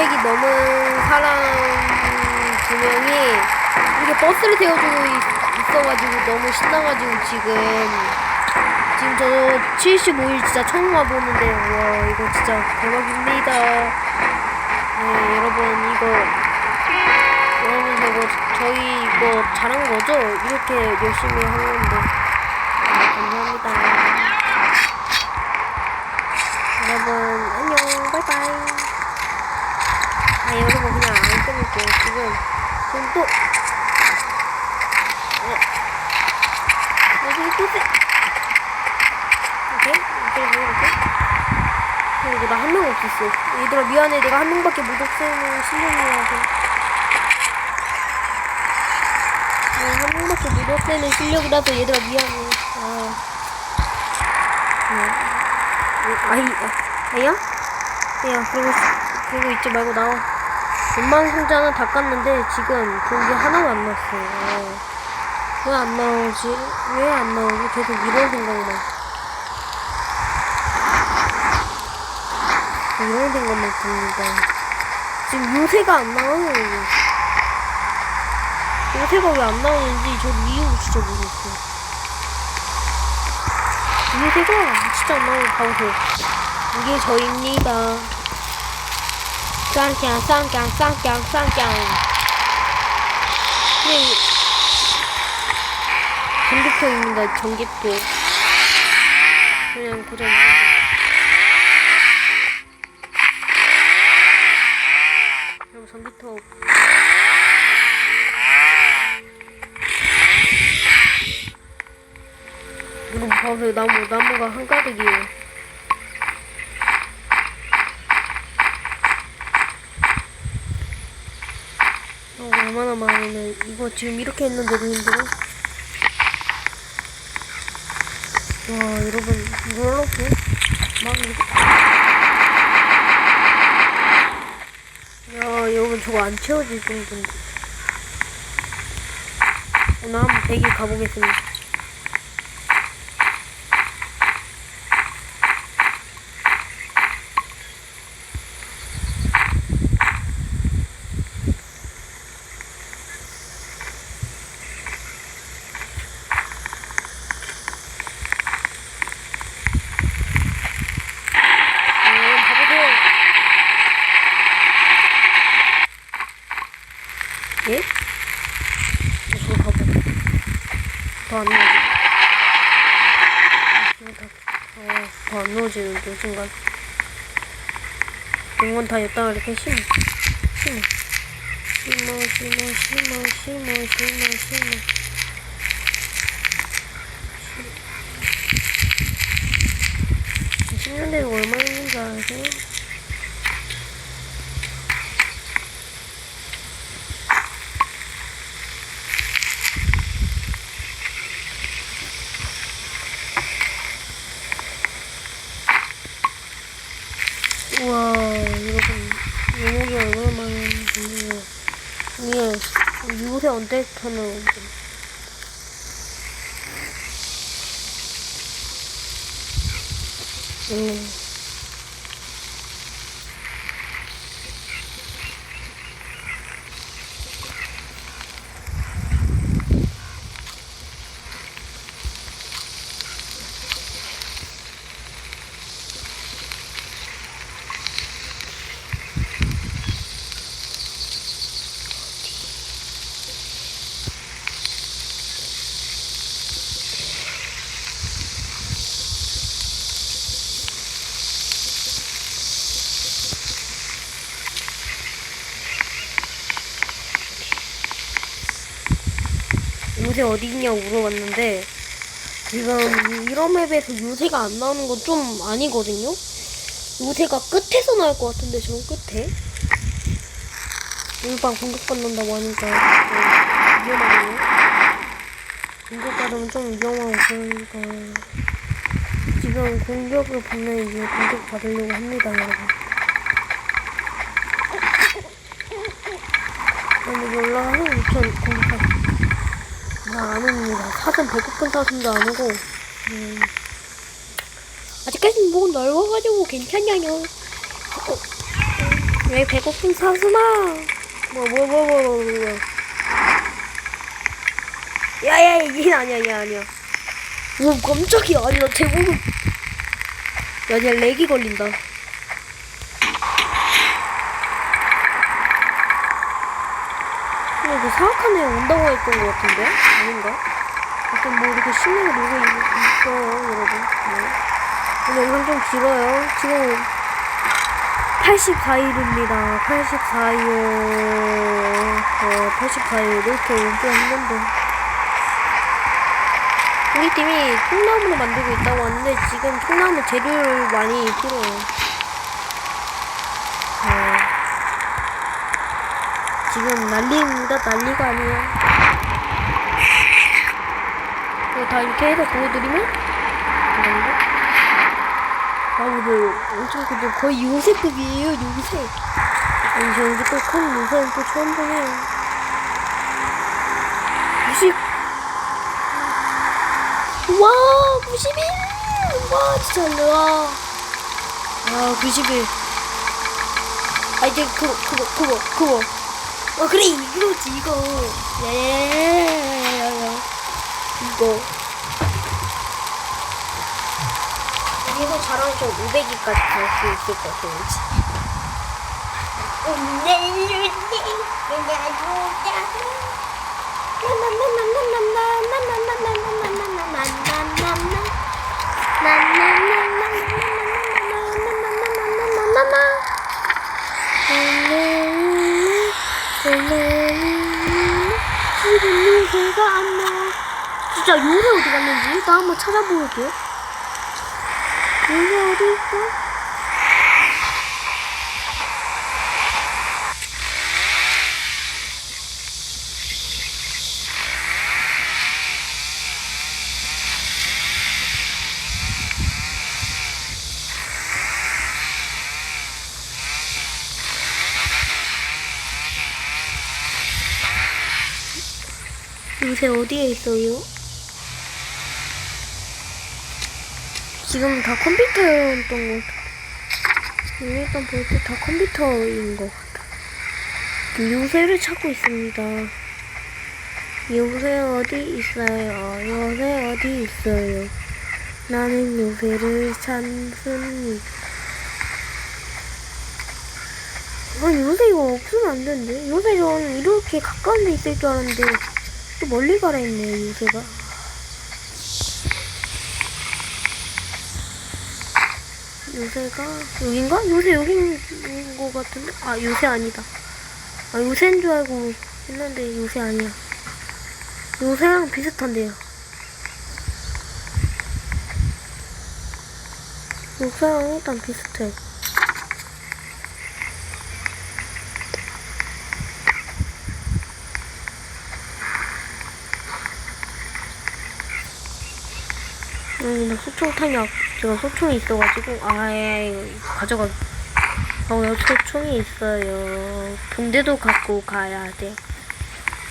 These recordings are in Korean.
400이 넘은 사람 두 명이 이렇게 버스를 태워주고 있, 있어가지고 너무 신나가지고 지금 지금 저 75일 진짜 처음 와보는데 와 이거 진짜 대박입니다. 네 여러분 이거 여러분 이거 저희 이거 잘한 거죠? 이렇게 열심히 한 건데 네, 감사합니다. 여러분. 아 여러분 그냥 안 끊을게요. 지금 지금 또 네. 여기 또 세. 이렇게 이렇게 이렇게. 그리고 나한 명 없었어. 얘들아 미안해. 내가 한 명밖에 못 없애는 실력이라서. 네, 한 명밖에 못 없애는 실력이라서 얘들아 미안해. 아. 네. 아이, 아, 아이야? 야, 그러고, 그러고 있지 말고 나와. 웬만한 상자는 다 깠는데 지금 게 하나도 안 났어요. 왜 안 나오지? 왜 안 나오지? 계속 이런 생각만. 이런 생각만 듭니다. 지금 요새가 안 나와요. 요새가 왜 안 나오는지 저 이유 진짜 모르겠어요. 요새가 진짜 안 나오는 방송. 이게 저입니다. 쌍쌍 쌍쌍 쌍쌍. 그냥 전기표입니다. 전기표. 그냥 고정. 그럼 전기톱. 이거 봐보세요. 나무, 나무가 한가득이에요. 어, 얼마나 많으면 이거 지금 이렇게 했는데도 힘들어? 와 여러분 이걸로도 막 이렇게. 야 여러분 저거 안 채워질 정도인데. 오늘 한번 대기 가보겠습니다 어, 안 나오지, 또 순간. 이건 다 옆땅을 이렇게 심어. 심어. 심어, 심어, 심어, 심어, 심어, 심어. 심는데 얼마 있는지 아세요? 우와 여러분 용목이 얼마나 많은지 이게 요새 언제부터는 음. 요새 어디 있냐고 물어봤는데 지금 이런 맵에서 요새가 안 나오는 건 좀 아니거든요. 요새가 끝에서 나올 것 같은데 저 끝에 일반 공격받는다고 하니까 좀 위험하네요. 공격받으면 좀 위험하고 그러니까 지금 공격을 받는 이유 공격 받으려고 합니다, 여러분. 근데 올라가서 우천 공격하고 나 아닙니다. 사슴 배고픈 사슴도 아니고, 음, 아직까지는 목은 넓어가지고 괜찮냐요. 어, 음, 왜 배고픈 사슴아? 뭐, 뭐, 뭐, 뭐, 뭐, 뭐. 야, 야, 얘 아니야, 얘 아니야. 오, 깜짝이야. 아니, 나 대부분. 야, 얘 렉이 걸린다. 사악한 애 온다고 했던 것 같은데? 아닌가? 하여튼 뭐 이렇게 신나게 놀고 있, 있어요, 여러분. 네. 오늘 영상 좀 길어요. 지금 84일입니다. 84일. 어, 84일. 이렇게 운전 했는데. 우리 팀이 통나무로 만들고 있다고 하는데, 지금 통나무 재료를 많이 필요해요. 어, 지금 난리입니다. 난리가 아니에요. 이거 다 이렇게 해서 보여드리면, 이 정도? 아, 오늘 엄청 근데 거의 요새급이에요, 요새. 아니, 저 이제 또큰 요새는 또 처음 보네요. 90. 와, 91! 와, 진짜, 와. 아, 91. 아, 이제 그거, 그거, 그거, 그거. 어, 그래, 이거지, 이거. 야야야야야야야. 이거. 여기서 잘하면 좀 500위까지 갈 수 있을 것 같 아, 왠지. 진짜 요새 어디 갔는지 나 한번 찾아볼게. 요새 어디 있어? 요새 어디에 있어요? 지금 다 컴퓨터였던 것 같아. 일단 볼 때 다 컴퓨터인 것 같아. 요새를 찾고 있습니다. 요새 어디 있어요? 요새 어디 있어요? 나는 요새를 찾습니다. 아, 요새 이거 없으면 안 되는데? 요새 전 이렇게 가까운 데 있을 줄 알았는데, 또 멀리 가라 했네, 요새가. 요새가 여긴가? 요새 여긴 거 같은데? 아 요새 아니다. 아 요새인 줄 알고 했는데 요새 아니야. 요새랑 비슷한데요. 요새랑 일단 비슷해. 음, 나 소총 탄약. 제가 소총이 있어가지고, 아예, 가져가. 어, 소총이 있어요. 붕대도 갖고 가야 돼.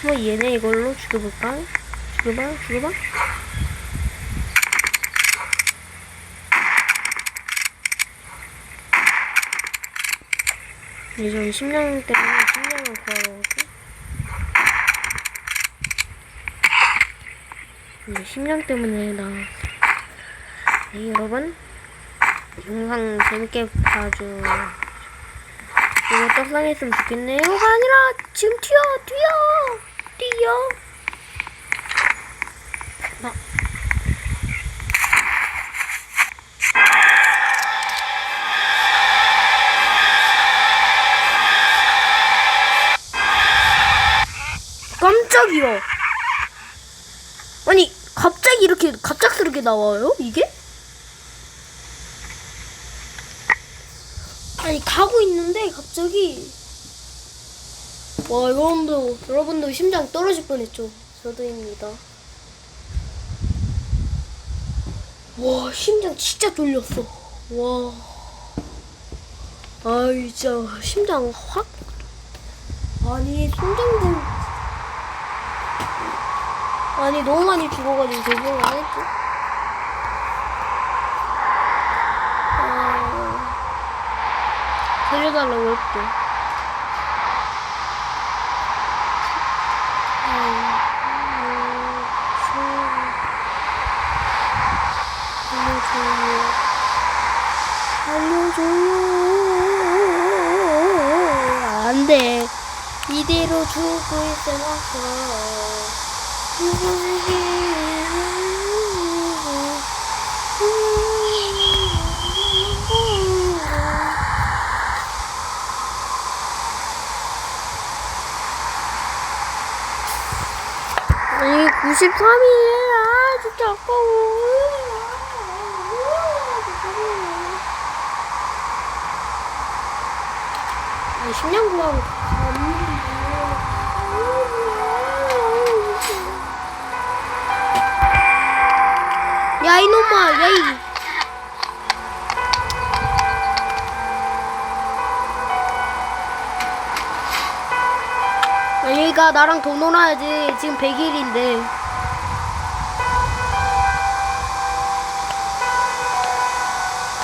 뭐, 얘네 이걸로 죽여볼까? 죽여봐, 죽여봐? 이제 전 심장 때문에 심장을 구하러 가고. 근데 심장 때문에 나 네, 여러분. 영상 재밌게 이거 떡상했으면 좋겠네요가 아니라 지금 튀어 뛰어 뛰어. 나 깜짝이야. 아니 갑자기 이렇게 갑작스럽게 나와요 이게? 아니 가고 있는데 갑자기. 와 여러분도 여러분도 심장 떨어질 뻔했죠. 저도입니다. 와 심장 진짜 떨렸어. 와. 아이 진짜 심장 확? 아니 심장도. 아니 너무 많이 죽어가지고 죄송을 안 했죠 살려달라고 했고. 알려줘요. 안돼. 이대로 죽고 있어. 와서. 23일이야. 아, 진짜 아까워. 아, 식량 구하고 야, 이놈아, 야, 이. 그니까 나랑 더 놀아야지. 지금 100일인데.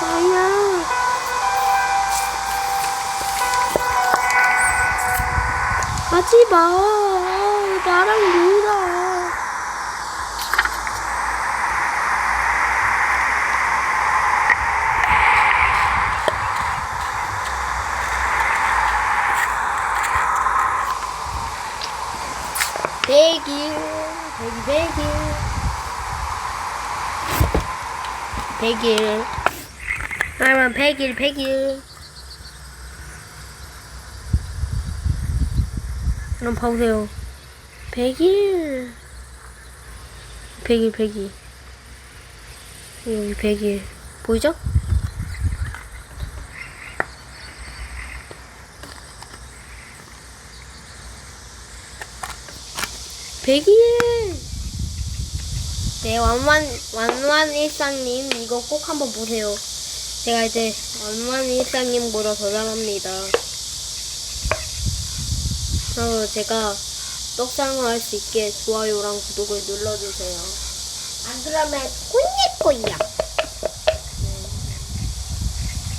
아야. 하지 마. 나랑 놀아 100일. 그러면 100일 100일. 그럼 봐보세요. 100일. 100일 100일. 여기 100일. 보이죠? 백일! 네 완완 완완 일상님 이거 꼭 한번 보세요. 제가 이제 완완 일상님보다 더 잘합니다. 그리고 제가 떡상을 할수 있게 좋아요랑 구독을 눌러주세요. 안 그러면 혼낼 거야.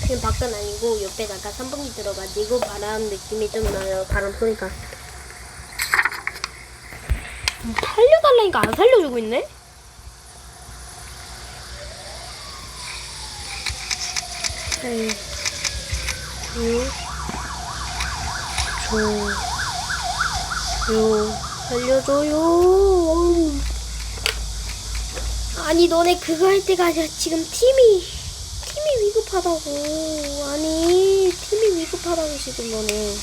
그냥 밖은 아니고 옆에다가 선풍기 들어가지고 바람 느낌이 좀 나요. 바람 쏘니까 살려달라니까 안 살려주고 있네? 네. 요, 저, 요, 살려줘요. 아니, 너네 그거 할 때가 아니라 지금 팀이, 팀이 위급하다고. 아니, 팀이 위급하다고, 지금 너네.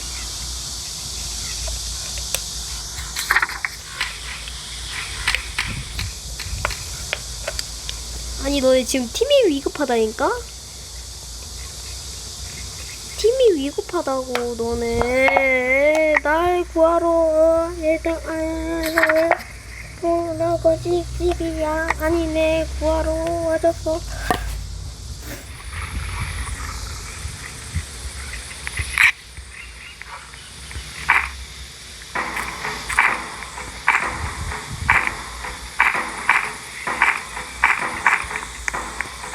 아니 너네 지금 팀이 위급하다니까? 팀이 위급하다고 너네. 날 구하러 일단 뭐라고 집집이야. 아니네 구하러 와줬어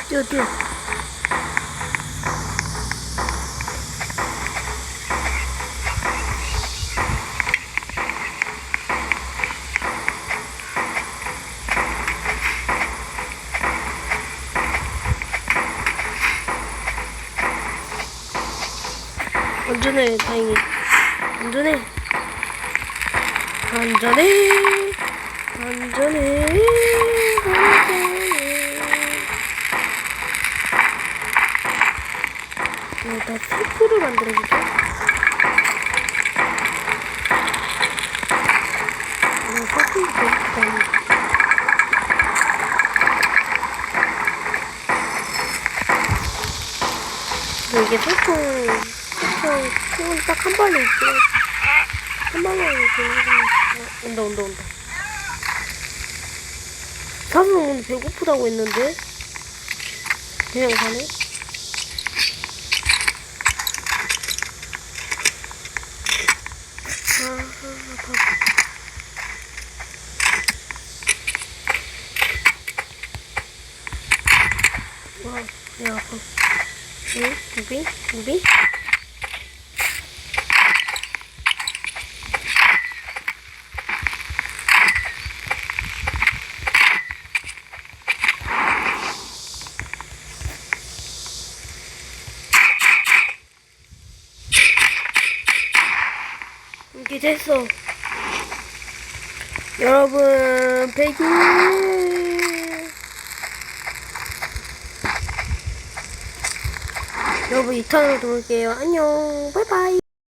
뛰어 뛰어 안전해 다행히. 안전해. 안전해. 안전해. 안전해. 어, 나 테이프를 만들어줄게. 나 배고프다. 근데 이게 소품, 소품, 소품 딱한 발에 있어야지. 한 발에 있어야지. 어, 온다, 온다, 온다. 사슴 오늘 배고프다고 했는데? 그냥 가네? 와, 야, 아파. 응? 무비? 무비? 됐어. 여러분 백이 여러분 2탄으로 돌게요. 안녕. 바이바이